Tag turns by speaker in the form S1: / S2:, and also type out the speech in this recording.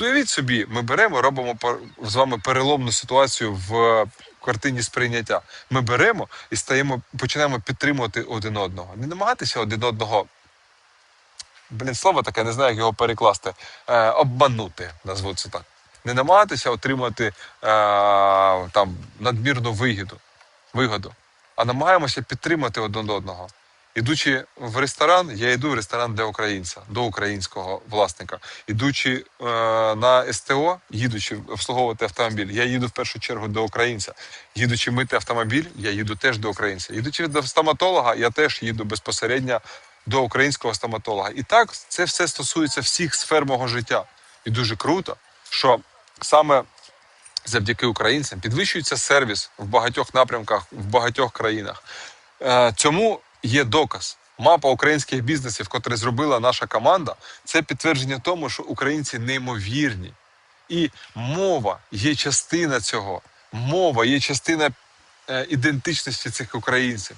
S1: От уявіть собі, ми беремо, робимо з вами переломну ситуацію в картині сприйняття. Ми беремо і стаємо, починаємо підтримувати один одного. Не намагатися один одного. Блін, слово таке, не знаю, як його перекласти. Е, обманути, назву це так. Не намагатися отримати е, там надмірну вигоду, вигоду, а намагаємося підтримати один одного. Ідучи в ресторан, я йду в ресторан для українця, до українського власника. Ідучи е, на СТО, їдучи обслуговувати автомобіль, я їду в першу чергу до українця. Їдучи мити автомобіль, я їду теж до українця. Їдучи до стоматолога, я теж їду безпосередньо до українського стоматолога. І так це все стосується всіх сфер мого життя. І дуже круто, що саме завдяки українцям підвищується сервіс в багатьох напрямках, в багатьох країнах. Е, Цьому є доказ. Мапа українських бізнесів, котрі зробила наша команда, це підтвердження тому, що українці неймовірні. І мова є частина цього. Мова є частина е, ідентичності цих українців.